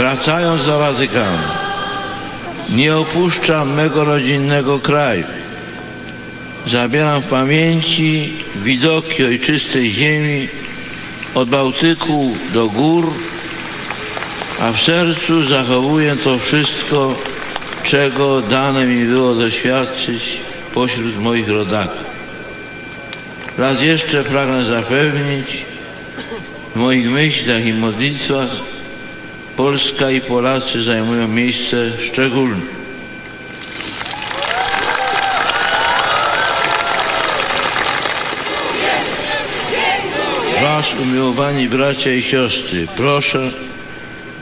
wracając do Watykanu, nie opuszczam mego rodzinnego kraju. Zabieram w pamięci widoki ojczystej ziemi od Bałtyku do gór, a w sercu zachowuję to wszystko, czego dane mi było doświadczyć pośród moich rodaków. Raz jeszcze pragnę zapewnić, w moich myślach i modlitwach Polska i Polacy zajmują miejsce szczególne. Was, umiłowani bracia i siostry, proszę,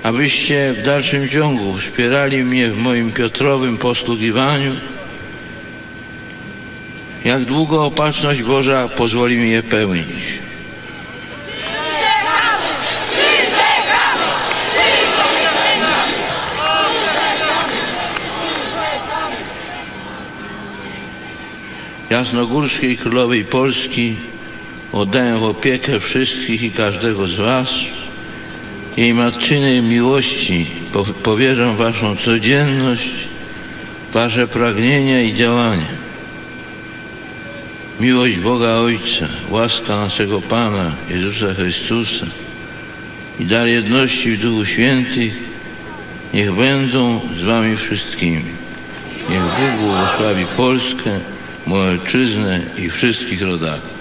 abyście w dalszym ciągu wspierali mnie w moim Piotrowym posługiwaniu, jak długo opatrzność Boża pozwoli mi je pełnić. Jasnogórskiej Królowej Polski oddaję w opiekę wszystkich i każdego z Was. Jej matczynej miłości po- powierzam Waszą codzienność, Wasze pragnienia i działania. Miłość Boga Ojca, łaska naszego Pana Jezusa Chrystusa i dar jedności w Duchu Świętych niech będą z Wami wszystkimi. Niech Bóg błogosławi Polskę, moją ojczyznę i wszystkich rodaków.